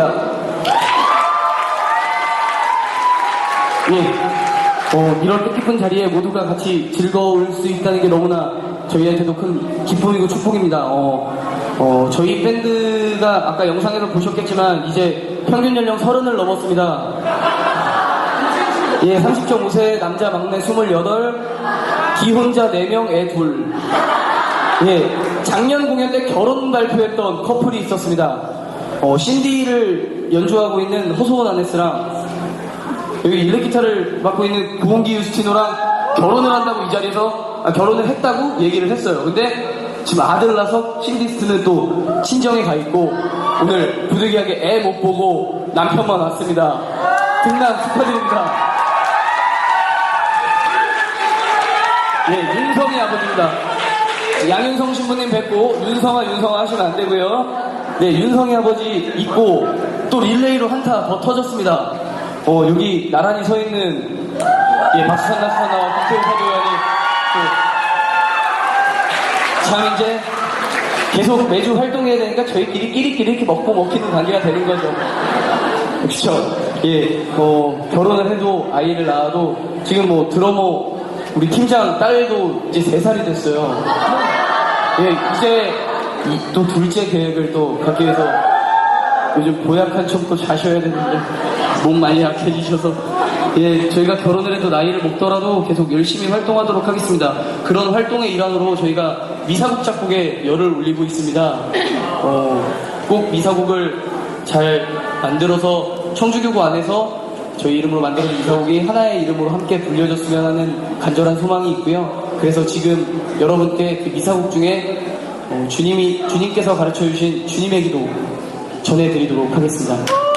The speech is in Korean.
축복합니다. 예, 어, 이런 뜻깊은 자리에 모두가 같이 즐거울 수 있다는 게 너무나 저희한테도 큰 기쁨이고 축복입니다. 어, 어, 저희 밴드가 아까 영상에서 보셨겠지만 이제 평균 연령 서른을 넘었습니다. 예, 30.5세 남자 막내 28, 기혼자 4명, 애 둘. 예, 작년 공연 때 결혼 발표했던 커플이 있었습니다. 어, 신디를 연주하고 있는 호소원 아네스랑 여기 일렉 기타를 맡고 있는 구홍기 유스티노랑 결혼을 한다고 이 자리에서 아, 결혼을 했다고 얘기를 했어요. 근데 지금 아들을 낳아서 신디스트는 또 친정에 가 있고 오늘 부득이하게 애 못 보고 남편만 왔습니다. 등남 축하드립니다. 예, 윤성이 아버지입니다. 양윤성 신부님 뵙고 윤성아 윤성아 하시면 안 되고요. 네, 윤성이 아버지 있고 또 릴레이로 한타 더 터졌습니다. 어, 여기 나란히 서 있는 예, 박수찬 나스나와 박태훈 사도연이 참 이제 계속 매주 활동해야 되니까 저희끼리 끼리끼리 이렇게 먹고 먹히는 관계가 되는 거죠. 그렇죠. 예, 뭐 결혼을 해도 아이를 낳아도 지금 뭐 드러머 우리 팀장 딸도 이제 세 살이 됐어요. 예, 이제 이- 또 둘째 계획을 또 갖기 위해서 요즘 보약한 척또 자셔야 되는데 몸 많이 약해지셔서 예 저희가 결혼을 해도 나이를 먹더라도 계속 열심히 활동하도록 하겠습니다. 그런 활동의 일환으로 저희가 미사곡 작곡에 열을 올리고 있습니다. 어, 꼭 미사곡을 잘 만들어서 청주교구 안에서 저희 이름으로 만들어진 미사곡이 하나의 이름으로 함께 불려졌으면 하는 간절한 소망이 있고요. 그래서 지금 여러분께 그 미사곡 중에 어, 주님이 주님께서 가르쳐 주신 주님의 기도 전해드리도록 하겠습니다.